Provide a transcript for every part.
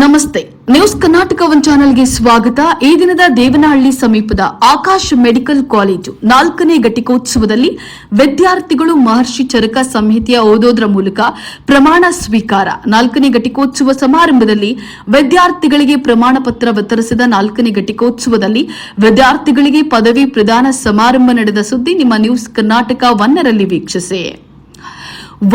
ನಮಸ್ತೆ. News Karnataka one ಚಾನೆಲ್ಗೆ ಸ್ವಾಗತ. ಈ ದಿನದ ದೇವನಹಳ್ಳಿ ಸಮೀಪದ ಆಕಾಶ್ ಮೆಡಿಕಲ್ ಕಾಲೇಜು ನಾಲ್ಕನೇ ಘಟಿಕೋತ್ಸವದಲ್ಲಿ ವಿದ್ಯಾರ್ಥಿಗಳು ಮಹರ್ಷಿ ಚರಕ ಸಂಹಿತೆಯ ಓದೋದ್ರ ಮೂಲಕ ಪ್ರಮಾಣ ಸ್ವೀಕಾರ. ನಾಲ್ಕನೇ ಘಟಿಕೋತ್ಸವ ಸಮಾರಂಭದಲ್ಲಿ ವಿದ್ಯಾರ್ಥಿಗಳಿಗೆ ಪ್ರಮಾಣ ಪತ್ರ ವಿತರಿಸಿದ ನಾಲ್ಕನೇ ಘಟಿಕೋತ್ಸವದಲ್ಲಿ ವಿದ್ಯಾರ್ಥಿಗಳಿಗೆ ಪದವಿ ಪ್ರದಾನ ಸಮಾರಂಭ ನಡೆದ ಸುದ್ದಿ ನಿಮ್ಮ ನ್ಯೂಸ್ ಕರ್ನಾಟಕ ಒನ್ನರಲ್ಲಿ ವೀಕ್ಷಿಸಿ.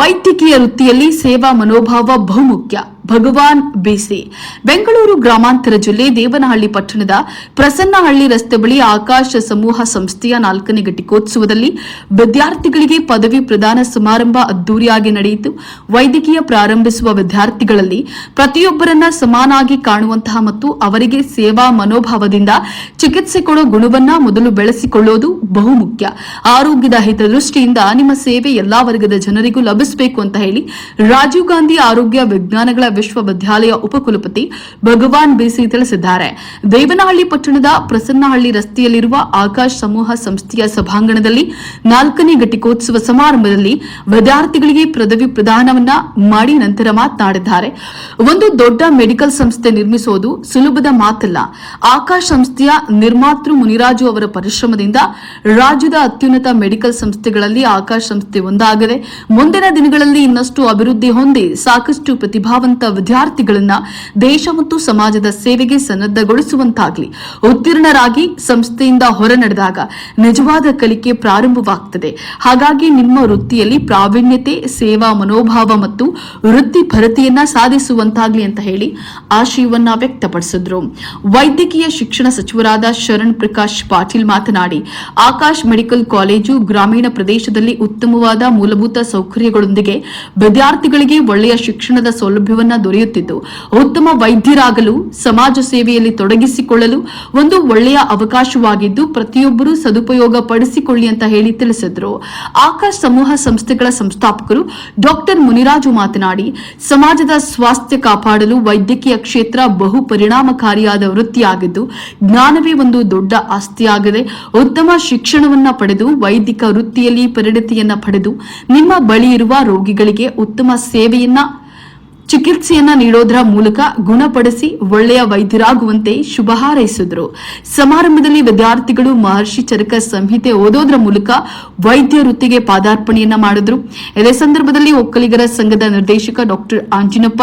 ವೈದ್ಯಕೀಯ ವೃತ್ತಿಯಲ್ಲಿ ಸೇವಾ ಮನೋಭಾವ ಬಹುಮುಖ್ಯ. ಭಗವಾನ್ ಬಿಸಿ. ಬೆಂಗಳೂರು ಗ್ರಾಮಾಂತರ ಜಿಲ್ಲೆ ದೇವನಹಳ್ಳಿ ಪಟ್ಟಣದ ಪ್ರಸನ್ನಹಳ್ಳಿ ರಸ್ತೆ ಬಳಿ ಆಕಾಶ ಸಮೂಹ ಸಂಸ್ಥೆಯ ನಾಲ್ಕನೇ ಘಟಿಕೋತ್ಸವದಲ್ಲಿ ವಿದ್ಯಾರ್ಥಿಗಳಿಗೆ ಪದವಿ ಪ್ರದಾನ ಸಮಾರಂಭ ಅದ್ದೂರಿಯಾಗಿ ನಡೆಯಿತು. ವೈದ್ಯಕೀಯ ಪ್ರಾರಂಭಿಸುವ ವಿದ್ಯಾರ್ಥಿಗಳಲ್ಲಿ ಪ್ರತಿಯೊಬ್ಬರನ್ನ ಸಮಾನಾಗಿ ಕಾಣುವಂತಹ ಮತ್ತು ಅವರಿಗೆ ಸೇವಾ ಮನೋಭಾವದಿಂದ ಚಿಕಿತ್ಸೆ ಕೊಡೋ ಗುಣವನ್ನ ಮೊದಲು ಬೆಳೆಸಿಕೊಳ್ಳೋದು ಬಹುಮುಖ್ಯ. ಆರೋಗ್ಯದ ಹಿತದೃಷ್ಟಿಯಿಂದ ನಿಮ್ಮ ಸೇವೆ ಎಲ್ಲಾ ವರ್ಗದ ಜನರಿಗೂ ಲಭಿಸಬೇಕು ಅಂತ ಹೇಳಿ ರಾಜೀವ್ ಗಾಂಧಿ ಆರೋಗ್ಯ ವಿಜ್ಞಾನಗಳ ವಿಶ್ವವಿದ್ಯಾಲಯ ಉಪಕುಲಪತಿ ಭಗವಾನ್ ಬಿಸಿ ತಿಳಿಸಿದ್ದಾರೆ. ದೇವನಹಳ್ಳಿ ಪಟ್ಟಣದ ಪ್ರಸನ್ನಹಳ್ಳಿ ರಸ್ತೆಯಲ್ಲಿರುವ ಆಕಾಶ್ ಸಮೂಹ ಸಂಸ್ಥೆಯ ಸಭಾಂಗಣದಲ್ಲಿ ನಾಲ್ಕನೇ ಘಟಿಕೋತ್ಸವ ಸಮಾರಂಭದಲ್ಲಿ ವಿದ್ಯಾರ್ಥಿಗಳಿಗೆ ಪದವಿ ಪ್ರದಾನವನ್ನ ಮಾಡಿ ನಂತರ ಮಾತನಾಡಿದ್ದಾರೆ. ಒಂದು ದೊಡ್ಡ ಮೆಡಿಕಲ್ ಸಂಸ್ಥೆ ನಿರ್ಮಿಸೋದು ಸುಲಭದ ಮಾತಲ್ಲ. ಆಕಾಶ್ ಸಂಸ್ಥೆಯ ನಿರ್ಮಾತೃ ಮುನಿರಾಜು ಅವರ ಪರಿಶ್ರಮದಿಂದ ರಾಜ್ಯದ ಅತ್ಯುನ್ನತ ಮೆಡಿಕಲ್ ಸಂಸ್ಥೆಗಳಲ್ಲಿ ಆಕಾಶ್ ಸಂಸ್ಥೆ ಒಂದಾಗಿದೆ. ಮುಂದಿನ ದಿನಗಳಲ್ಲಿ ಇನ್ನಷ್ಟು ಅಭಿವೃದ್ಧಿ ಹೊಂದಿ ಸಾಕಷ್ಟು ಪ್ರತಿಭಾವಂತ ವಿದ್ಯಾರ್ಥಿಗಳನ್ನ ದೇಶ ಮತ್ತು ಸಮಾಜದ ಸೇವೆಗೆ ಸನ್ನದ್ಧಗೊಳಿಸುವಂತಾಗಲಿ. ಉತ್ತೀರ್ಣರಾಗಿ ಸಂಸ್ಥೆಯಿಂದ ಹೊರ ನಡೆದಾಗ ನಿಜವಾದ ಕಲಿಕೆ ಪ್ರಾರಂಭವಾಗ್ತದೆ. ಹಾಗಾಗಿ ನಿಮ್ಮ ವೃತ್ತಿಯಲ್ಲಿ ಪ್ರಾವೀಣ್ಯತೆ, ಸೇವಾ ಮನೋಭಾವ ಮತ್ತು ವೃತ್ತಿ ಭರತಿಯನ್ನ ಸಾಧಿಸುವಂತಾಗ್ಲಿ ಅಂತ ಹೇಳಿ ಆಶಯವನ್ನ ವ್ಯಕ್ತಪಡಿಸಿದ್ರು. ವೈದ್ಯಕೀಯ ಶಿಕ್ಷಣ ಸಚಿವರಾದ ಶರಣ್ ಪ್ರಕಾಶ್ ಪಾಟೀಲ್ ಮಾತನಾಡಿ, ಆಕಾಶ್ ಮೆಡಿಕಲ್ ಕಾಲೇಜು ಗ್ರಾಮೀಣ ಪ್ರದೇಶದಲ್ಲಿ ಉತ್ತಮವಾದ ಮೂಲಭೂತ ಸೌಕರ್ಯಗಳೊಂದಿಗೆ ವಿದ್ಯಾರ್ಥಿಗಳಿಗೆ ಒಳ್ಳೆಯ ಶಿಕ್ಷಣದ ಸೌಲಭ್ಯವನ್ನ ದೊರೆಯುತ್ತಿದ್ದು ಉತ್ತಮ ವೈದ್ಯರಾಗಲು, ಸಮಾಜ ಸೇವೆಯಲ್ಲಿ ತೊಡಗಿಸಿಕೊಳ್ಳಲು ಒಂದು ಒಳ್ಳೆಯ ಅವಕಾಶವಾಗಿದ್ದು ಪ್ರತಿಯೊಬ್ಬರೂ ಸದುಪಯೋಗ ಪಡಿಸಿಕೊಳ್ಳಿ ಅಂತ ಹೇಳಿ ತಿಳಿಸಿದ್ರು. ಆಕಾಶ್ ಸಮೂಹ ಸಂಸ್ಥೆಗಳ ಸಂಸ್ಥಾಪಕರು ಡಾಕ್ಟರ್ ಮುನಿರಾಜು ಮಾತನಾಡಿ, ಸಮಾಜದ ಸ್ವಾಸ್ಥ್ಯ ಕಾಪಾಡಲು ವೈದ್ಯಕೀಯ ಕ್ಷೇತ್ರ ಬಹು ಪರಿಣಾಮಕಾರಿಯಾದ ವೃತ್ತಿಯಾಗಿದ್ದು, ಜ್ಞಾನವೇ ಒಂದು ದೊಡ್ಡ ಆಸ್ತಿಯಾಗಿದೆ. ಉತ್ತಮ ಶಿಕ್ಷಣವನ್ನ ಪಡೆದು, ವೈದಿಕ ವೃತ್ತಿಯಲ್ಲಿ ಪರಿಣತಿಯನ್ನ ಪಡೆದು, ನಿಮ್ಮ ಬಳಿ ಇರುವ ರೋಗಿಗಳಿಗೆ ಉತ್ತಮ ಸೇವೆಯನ್ನ ಚಿಕಿತ್ಸೆಯನ್ನ ನೀಡೋದ್ರ ಮೂಲಕ ಗುಣಪಡಿಸಿ ಒಳ್ಳೆಯ ವೈದ್ಯರಾಗುವಂತೆ ಶುಭ ಹಾರೈಸಿದ್ರು. ಸಮಾರಂಭದಲ್ಲಿ ವಿದ್ಯಾರ್ಥಿಗಳು ಮಹರ್ಷಿ ಚರಕ ಸಂಹಿತೆ ಓದೋದ್ರ ಮೂಲಕ ವೈದ್ಯ ವೃತ್ತಿಗೆ ಪಾದಾರ್ಪಣೆಯನ್ನ ಮಾಡಿದ್ರು. ಇದೇ ಸಂದರ್ಭದಲ್ಲಿ ಒಕ್ಕಲಿಗರ ಸಂಘದ ನಿರ್ದೇಶಕ ಡಾಕ್ಟರ್ ಆಂಜಿನಪ್ಪ,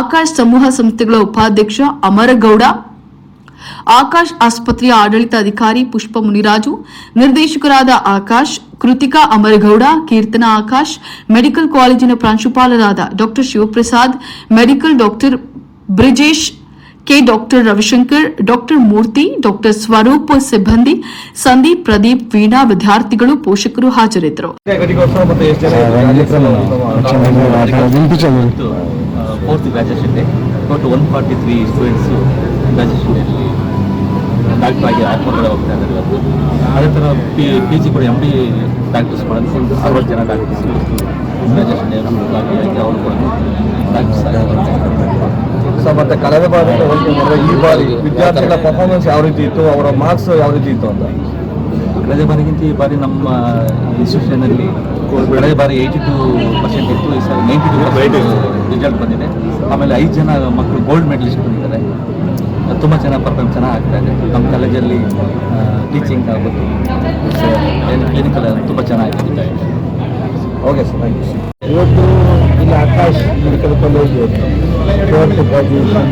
ಆಕಾಶ್ ಸಮೂಹ ಸಂಸ್ಥೆಗಳ ಉಪಾಧ್ಯಕ್ಷ ಅಮರಗೌಡ ಆಕಾಶ್ ಆಸ್ಪತ್ರೆಯ ಆಡಳಿತ ಅಧಿಕಾರಿ ಪುಷ್ಪ ಮುನಿರಾಜು ನಿರ್ದೇಶಕರಾದ ಆಕಾಶ್ ಕೃತಿಕಾ ಅಮರಗೌಡ ಕೀರ್ತನಾ ಆಕಾಶ್ ಮೆಡಿಕಲ್ ಕಾಲೇಜಿನ ಪ್ರಾಂಶುಪಾಲರಾದ doctor Shivaprasad medical doctor Brijesh K doctor Ravishankar doctor Murthy doctor Swaroop ಸಿಬ್ಬಂದಿ ಸಂದೀಪ್ ಪ್ರದೀಪ್ ವೀಣಾ ವಿದ್ಯಾರ್ಥಿಗಳು ಪೋಷಕರು ಹಾಜರಿದ್ದರು. One forty three students doctor ಆಗಿ ಆತ್ಮಕಡೆ ಹೋಗ್ತಾ ಅದೇ ಥರ ಪಿ ಪಿ ಜಿ ಕೂಡ ಎಂ ಡಿ ಡಾಕ್ಟರ್ಸ್ ಮಾಡೋದು ಅರವತ್ತು ಜನ ಡಾಕ್ಟರ್ಸ್ ಗ್ರಾಜುಯೇಷನ್ ಭಾಗಿಯಾಗಿ ಅವರು ಕೂಡ ಡಾಕ್ಟರ್ಸ್ ಮತ್ತೆ ಕಳೆದ ಬಾರಿ ಹೋಲಿಕೆ ಈ ಬಾರಿ ವಿದ್ಯಾರ್ಥಿಗಳ ಪರ್ಫಾರ್ಮೆನ್ಸ್ ಯಾವ ರೀತಿ ಇತ್ತು, ಅವರ ಮಾರ್ಕ್ಸ್ ಯಾವ ರೀತಿ ಇತ್ತು ಅಂತ? ಕಳೆದ ಬಾರಿಗಿಂತ ಈ ಬಾರಿ ನಮ್ಮ ಇನ್ಸ್ಟಿಟ್ಯೂಷನಲ್ಲಿ ಕಳೆದ ಬಾರಿ ಏಯ್ಟಿ ಟು ಪರ್ಸೆಂಟ್ ಇತ್ತು, ಈ ಸಲ ನೈಂಟಿ ಟು ರಿಸಲ್ಟ್ ಬಂದಿದೆ. ಆಮೇಲೆ ಐದು ಜನ ಮಕ್ಕಳು ಗೋಲ್ಡ್ ಮೆಡಲಿಸ್ಟ್ ಬಂದಿದ್ದಾರೆ. ತುಂಬ ಚೆನ್ನಾಗಿ ಪರ್ಫಾರ್ಮ್ ಚೆನ್ನಾಗಿ ಆಗ್ತಾ ಇದೆ. ನಮ್ಮ ಕಾಲೇಜಲ್ಲಿ ಟೀಚಿಂಗ್ ಆಗ್ಬೋದು ಕ್ಲಿನಿಕಲ್ ತುಂಬ ಚೆನ್ನಾಗಿ ನಡೀತಾ ಇದೆ. ಓಕೆ ಸರ್ ಥ್ಯಾಂಕ್ ಯು ಇವತ್ತು ಇಲ್ಲಿ Akash medical college fourth graduation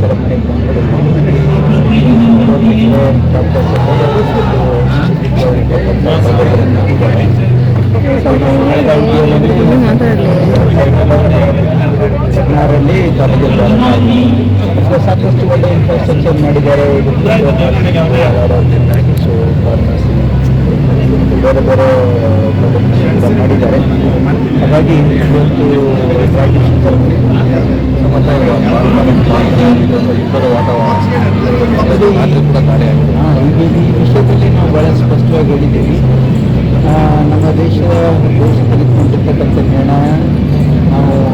ceremony doctor ಕಾಲೇಜಲ್ಲಿ ಸಾಕಷ್ಟು ಒಳ್ಳೆ ಇನ್ಫ್ರಾಸ್ಟ್ರಕ್ಚರ್ ಮಾಡಿದ್ದಾರೆ ಸೊ ಫಾರ್ಮಸಿ ಬೇರೆ ಬೇರೆ ಮಾಡಿದ್ದಾರೆ ಹಾಗಾಗಿ ಇವತ್ತು ವಾತಾವರಣ ಕೂಡ ಕಾರ್ಯ ಹಾಂ ಈ ವಿಷಯದಲ್ಲಿ ನಾವು ಭಾಳ ಸ್ಪಷ್ಟವಾಗಿ ಹೇಳಿದ್ದೀವಿ ನಮ್ಮ ದೇಶದ ದೇಶ ತೆಗೆದುಕೊಂಡಿರ್ತಕ್ಕಂಥ ನಿರ್ಣಯ ನಾವು